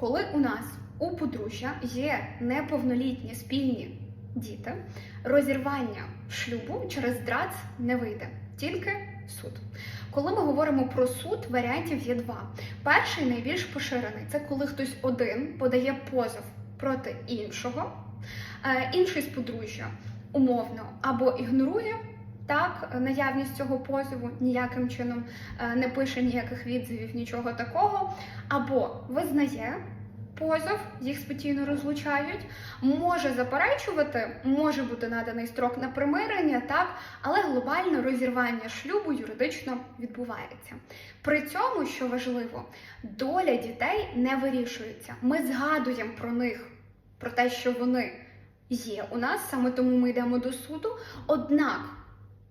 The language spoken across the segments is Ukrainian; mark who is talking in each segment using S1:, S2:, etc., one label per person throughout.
S1: Коли у нас у подружжя є неповнолітні спільні діти, розірвання шлюбу через ДРАЦ не вийде, тільки суд. Коли ми говоримо про суд, варіантів є два. Перший найбільш поширений це коли хтось один подає позов проти іншого, е, інший з подружжя умовно або ігнорує. Так, наявність цього позову ніяким чином е, не пише ніяких відзивів, нічого такого, або визнає позов, їх спокійно розлучають, може заперечувати, може бути наданий строк на примирення, так, але глобально розірвання шлюбу юридично відбувається. При цьому, що важливо, доля дітей не вирішується. Ми згадуємо про них, про те, що вони є у нас, саме тому ми йдемо до суду. Однак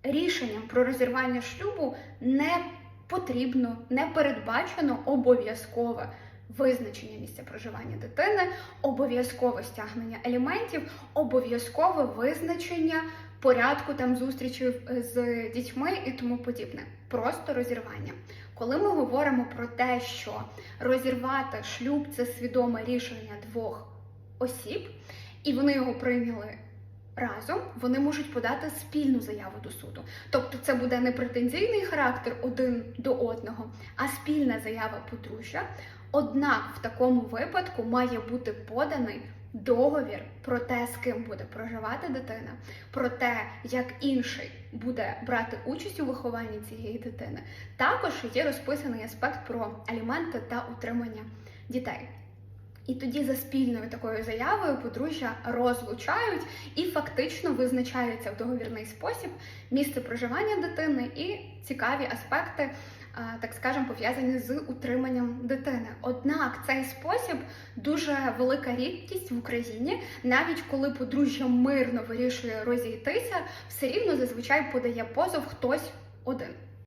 S1: рішенням про розірвання шлюбу не потрібно, не передбачено обов'язкове визначення місця проживання дитини, обов'язкове стягнення аліментів, обов'язкове визначення порядку там зустрічі з дітьми і тому подібне. Просто розірвання. Коли ми говоримо про те, що розірвати шлюб це свідоме рішення двох осіб, і вони його прийняли разом, вони можуть подати спільну заяву до суду. Тобто це буде не претензійний характер один до одного, а спільна заява подружжя. Однак в такому випадку має бути поданий договір про те, з ким буде проживати дитина, про те, як інший буде брати участь у вихованні цієї дитини. Також є розписаний аспект про аліменти та утримання дітей. І тоді за спільною такою заявою подружжя розлучають і фактично визначаються в договірний спосіб місце проживання дитини і цікаві аспекти, так скажемо, пов'язані з утриманням дитини. Однак цей спосіб дуже велика рідкість в Україні, навіть коли подружжя мирно вирішує розійтися, все рівно зазвичай подає позов хтось один.